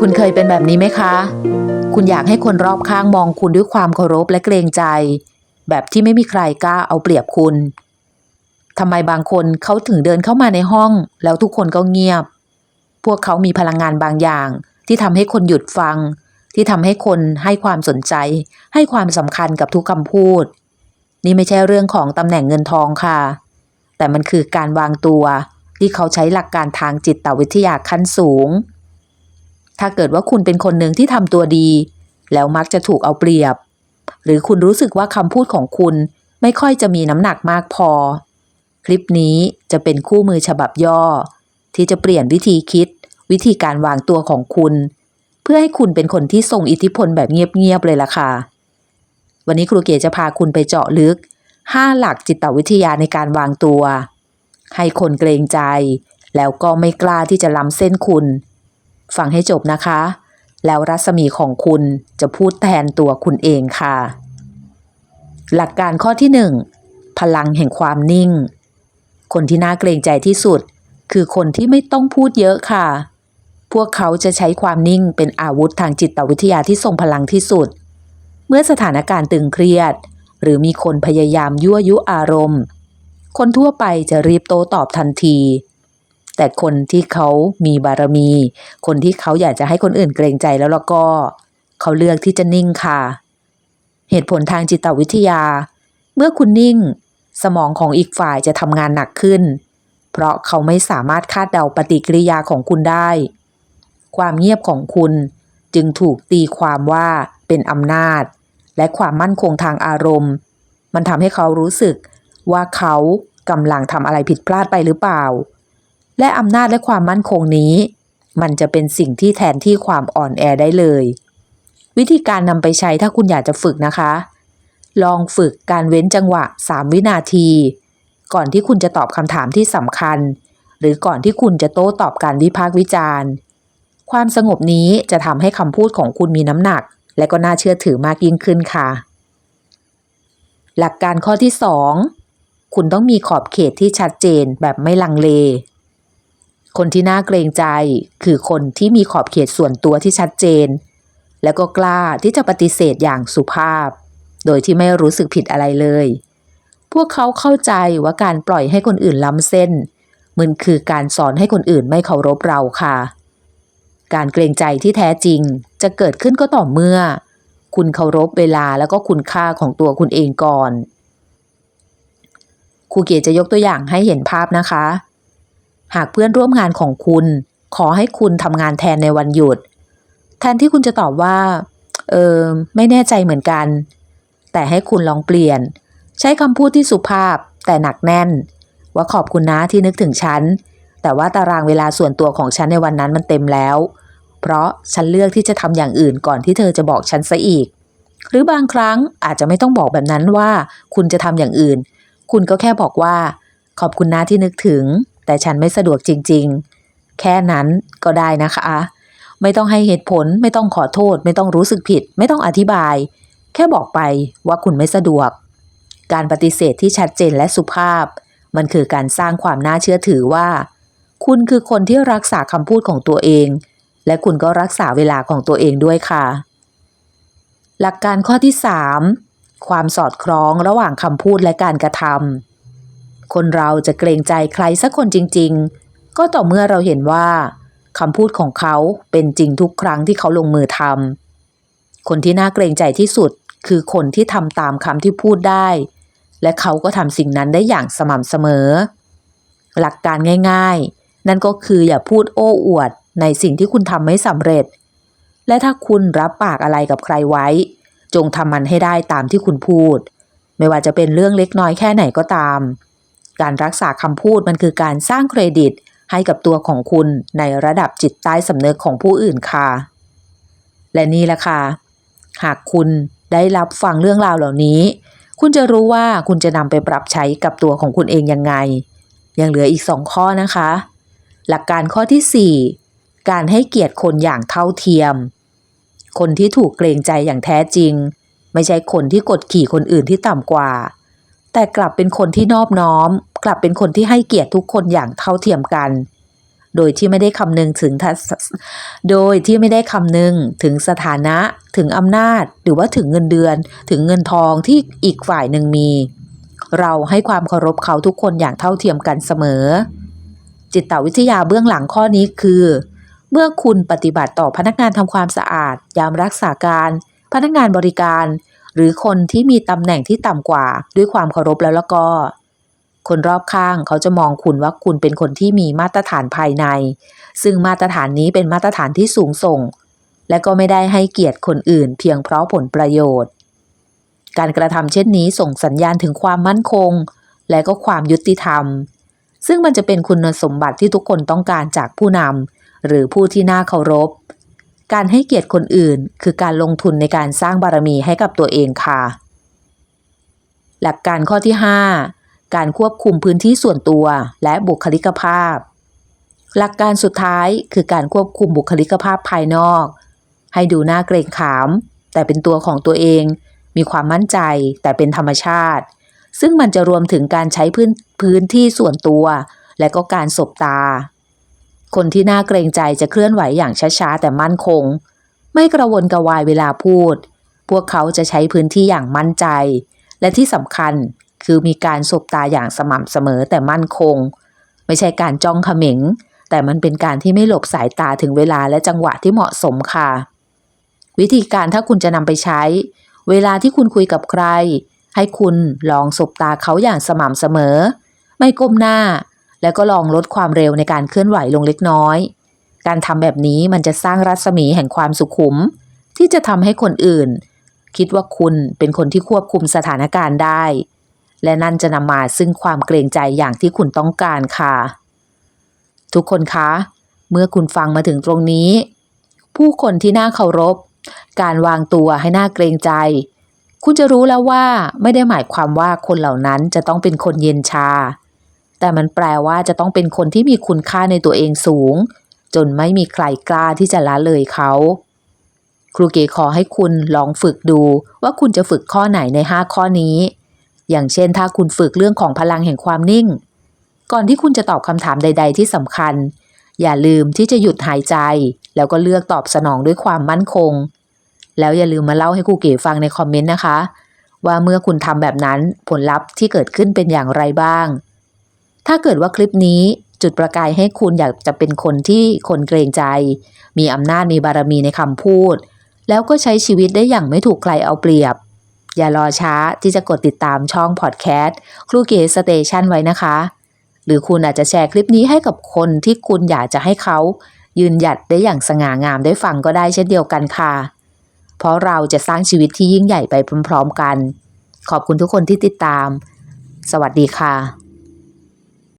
คุณเคยเป็นแบบนี้ไหมคะ คุณอยากให้คนรอบข้างมองคุณด้วยความเคารพและเกรงใจ แบบที่ไม่มีใครกล้าเอาเปรียบคุณทำไมบางคนเขาถึงเดินเข้ามาในห้อง แล้วทุกคนก็เงียบ พวกเขามีพลังงานบางอย่าง ที่ทำให้คนหยุดฟัง ที่ทำให้คนให้ความสนใจ ให้ความสำคัญกับทุกคำพูด นี่ไม่ใช่เรื่องของตำแหน่งเงินทองค่ะ แต่มันคือการวางตัว ที่เขาใช้หลักการทางจิตวิทยาขั้นสูง ถ้าเกิดว่าคุณเป็นคนหนึ่งที่ทำตัวดี แล้วมักจะถูกเอาเปรียบ หรือคุณรู้สึกว่าคำพูดของคุณไม่ค่อยจะมีน้ำหนักมากพอ คลิปนี้จะเป็นคู่มือฉบับย่อ ที่จะเปลี่ยนวิธีคิด วิธีการวางตัวของคุณ เพื่อให้คุณเป็นคนที่ทรงอิทธิพลแบบเงียบๆเลยล่ะค่ะ วันนี้ครูเก๋จะพาคุณไปเจาะลึก 5 หลักจิตวิทยาในการวางตัว ให้คนเกรงใจ แล้วก็ไม่กล้าที่จะล้ำเส้นคุณ ฟังให้จบนะคะ แล้วรัศมีของคุณจะพูดแทนตัวคุณเองค่ะ หลักการข้อที่1พลังแห่งความนิ่ง คนที่น่าเกรงใจที่สุด คือคนที่ไม่ต้องพูดเยอะค่ะ พวกเขาจะใช้ความนิ่งเป็นอาวุธทางจิตวิทยาที่ทรงพลังที่สุด เมื่อสถานการณ์ตึงเครียด หรือมีคนพยายามยั่วยุอารมณ์ คนทั่วไปจะรีบโต้ตอบทันที แต่คนที่เขามีบารมี คนที่เขาอยากจะให้คนอื่นเกรงใจแล้วแล้วก็ เขาเลือกที่จะนิ่งค่ะ เหตุผลทางจิตวิทยา เมื่อคุณนิ่ง สมองของอีกฝ่ายจะทำงานหนักขึ้น เพราะเขาไม่สามารถคาดเดาปฏิกิริยาของคุณได้ ความเงียบของคุณจึงถูกตีความว่าเป็นอำนาจ และความมั่นคงทางอารมณ์ มันทำให้เขารู้สึกว่าเขากำลังทำอะไรผิดพลาดไปหรือเปล่า และอำนาจและความมั่นคงนี้ มันจะเป็นสิ่งที่แทนที่ความอ่อนแอได้เลย วิธีการนำไปใช้ถ้าคุณอยากจะฝึกนะคะ ลองฝึกการเว้นจังหวะ 3 วินาที ก่อนที่คุณจะตอบคำถามที่สำคัญ หรือก่อนที่คุณจะโต้ตอบการวิพากษ์วิจารณ์ ความสงบนี้จะทำให้คำพูดของคุณมีน้ำหนัก และก็น่าเชื่อถือมากยิ่งขึ้นค่ะ หลักการข้อที่ 2 คุณต้องมีขอบเขตที่ชัดเจนแบบไม่ลังเล คนที่น่าเกรงใจ คือคนที่มีขอบเขตส่วนตัวที่ชัดเจน แล้วก็กล้าที่จะปฏิเสธอย่างสุภาพ โดยที่ไม่รู้สึกผิดอะไรเลย พวกเขาเข้าใจว่าการปล่อยให้คนอื่นล้ำเส้น มันคือการสอนให้คนอื่นไม่เคารพเราค่ะ การเกรงใจที่แท้จริงจะเกิดขึ้นก็ต่อเมื่อ คุณเคารพเวลาแล้วก็คุณค่าของตัวคุณเองก่อนครูเกียจะยกตัวอย่างให้เห็นภาพนะคะ หากเพื่อนร่วมงานของคุณ ขอให้คุณทำงานแทนในวันหยุด แทนที่คุณจะตอบว่า เออ ไม่แน่ใจเหมือนกัน แต่ให้คุณลองเปลี่ยน ใช้คำพูดที่สุภาพแต่หนักแน่น ว่าขอบคุณนะที่นึกถึงฉัน แต่ว่าตารางเวลาส่วนตัวของฉันในวันนั้นมันเต็มแล้ว เพราะฉันเลือกที่จะทำอย่างอื่นก่อนที่เธอจะบอกฉันซะอีก หรือบางครั้งอาจจะไม่ต้องบอกแบบนั้นว่า คุณจะทำอย่างอื่น คุณก็แค่บอกว่า ขอบคุณนะที่นึกถึง แต่ฉันไม่สะดวกจริง ๆ แค่นั้นก็ได้นะคะ ไม่ต้องให้เหตุผล ไม่ต้องขอโทษ ไม่ต้องรู้สึกผิด ไม่ต้องอธิบาย แค่บอกไปว่าคุณไม่สะดวก การปฏิเสธที่ชัดเจนและสุภาพ มันคือการสร้างความน่าเชื่อถือว่า คุณคือคนที่รักษาคำพูดของตัวเอง และคุณก็รักษาเวลาของตัวเองด้วยค่ะ หลักการข้อที่ 3 ความสอดคล้องระหว่างคำพูดและการกระทำ คนเราจะเกรงใจใครสักคนจริง ๆ ก็ต่อเมื่อเราเห็นว่าคำพูดของเขาเป็นจริงทุกครั้งที่เขาลงมือทำคนที่น่าเกรงใจที่สุดคือคนที่ทำตามคำที่พูดได้ และเขาก็ทำสิ่งนั้นได้อย่างสม่ำเสมอ หลักการง่าย ๆ นั่นก็คืออย่าพูดโอ้อวดในสิ่งที่คุณทำไม่สำเร็จ และถ้าคุณรับปากอะไรกับใครไว้ จงทำมันให้ได้ตามที่คุณพูด ไม่ว่าจะเป็นเรื่องเล็กน้อยแค่ไหนก็ตาม การรักษาคำพูดมันคือการสร้างเครดิตให้กับตัวของคุณในระดับจิตใต้สำนึกของผู้อื่นค่ะ และนี่แหละค่ะ หากคุณได้รับฟังเรื่องราวเหล่านี้ คุณจะรู้ว่าคุณจะนำไปปรับใช้กับตัวของคุณเองยังไง ยังเหลืออีกสองข้อนะคะ หลักการข้อที่ 4 การให้เกียรติคนอย่างเท่าเทียม คนที่ถูกเกรงใจอย่างแท้จริง ไม่ใช่คนที่กดขี่คนอื่นที่ต่ำกว่า แต่กลับเป็นคนที่นอบน้อม กลับเป็นคนที่ให้เกียรติทุกคนอย่างเท่าเทียมกัน โดยที่ไม่ได้คำนึงถึงทัศโดยที่ไม่ได้คำนึงถึงสถานะถึงอำนาจ หรือว่าถึงเงินเดือน ถึงเงินทองที่อีกฝ่ายหนึ่งมี เราให้ความเคารพเขาทุกคนอย่างเท่าเทียมกันเสมอ จิตวิทยาเบื้องหลังข้อนี้คือ เมื่อคุณปฏิบัติต่อพนักงานทำความสะอาด ยามรักษาการ พนักงานบริการ หรือคนที่มีตำแหน่งที่ต่ำกว่า ด้วยความเคารพแล้วแล้วก็ คนรอบข้างเขาจะมองคุณว่าคุณเป็นคนที่มีมาตรฐานภายใน ซึ่งมาตรฐานนี้เป็นมาตรฐานที่สูงส่ง และก็ไม่ได้ให้เกียรติคนอื่น เพียงเพราะผลประโยชน์ การกระทำเช่นนี้ส่งสัญญาณถึงความมั่นคง และก็ความยุติธรรม ซึ่งมันจะเป็นคุณสมบัติที่ทุกคนต้องการจากผู้นำหรือผู้ที่น่าเคารพ การให้เกียรติคนอื่น คือการลงทุนในการสร้างบารมีให้กับตัวเองค่ะ หลักการข้อที่ 5 การควบคุมพื้นที่ส่วนตัวและบุคลิกภาพ หลักการสุดท้ายคือการควบคุมบุคลิกภาพภายนอก ให้ดูน่าเกรงขาม แต่เป็นตัวของตัวเอง มีความมั่นใจแต่เป็นธรรมชาติ ซึ่งมันจะรวมถึงการใช้พื้นพื้นที่ส่วนตัว และก็การสบตา คนที่น่าเกรงใจจะเคลื่อนไหวอย่างช้าๆแต่มั่นคง ไม่กระวนกระวายเวลาพูด พวกเขาจะใช้พื้นที่อย่างมั่นใจ และที่สำคัญคือมีการสบตาอย่างสม่ำเสมอแต่มั่นคง ไม่ใช่การจ้องเขม็ง แต่มันเป็นการที่ไม่หลบสายตาถึงเวลาและจังหวะที่เหมาะสมค่ะ วิธีการถ้าคุณจะนำไปใช้ เวลาที่คุณคุยกับใคร ให้คุณลองสบตาเขาอย่างสม่ำเสมอ ไม่ก้มหน้า แล้วก็ลองลดความเร็วในการเคลื่อนไหวลงเล็กน้อย การทำแบบนี้มันจะสร้างรัศมีแห่งความสุขุม ที่จะทำให้คนอื่น คิดว่าคุณเป็นคนที่ควบคุมสถานการณ์ได้ และนั่นจะนำมาซึ่งความเกรงใจอย่างที่คุณต้องการค่ะ ทุกคนคะ เมื่อคุณฟังมาถึงตรงนี้ ผู้คนที่น่าเคารพ การวางตัวให้น่าเกรงใจคุณจะรู้แล้วว่าไม่ได้หมายความว่าคนเหล่านั้นจะต้องเป็นคนเย็นชา แต่มันแปลว่าจะต้องเป็นคนที่มีคุณค่าในตัวเองสูง จนไม่มีใครกล้าที่จะละเลยเขา ครูเก๋ขอให้คุณลองฝึกดูว่าคุณจะฝึกข้อไหนใน 5 ข้อนี้ อย่างเช่นถ้าคุณฝึกเรื่องของพลังแห่งความนิ่ง ก่อนที่คุณจะตอบคำถามใด ๆ ที่สำคัญ อย่าลืมที่จะหยุดหายใจ แล้วก็เลือกตอบสนองด้วยความมั่นคง แล้วอย่าลืมมาเล่าให้ครูเก๋ฟังในคอมเมนต์นะคะ ว่าเมื่อคุณทำแบบนั้นผลลัพธ์ที่เกิดขึ้นเป็นอย่างไรบ้าง ถ้าเกิดว่าคลิปนี้จุดประกายให้คุณอยากจะเป็นคนที่คนเกรงใจ มีอำนาจมีบารมีในคำพูด แล้วก็ใช้ชีวิตได้อย่างไม่ถูกใครเอาเปรียบ อย่ารอช้าที่จะกดติดตามช่องพอดแคสต์ครูเกสเตชันไว้นะคะ หรือคุณอาจจะแชร์คลิปนี้ให้กับคนที่คุณอยากจะให้เขา ยืนหยัดได้อย่างสง่างามได้ฟังก็ได้เช่นเดียวกันค่ะ เพราะเราจะสร้างชีวิตที่ยิ่งใหญ่ไปพร้อม ๆ กัน ขอบคุณทุกคนที่ติดตาม สวัสดีค่ะ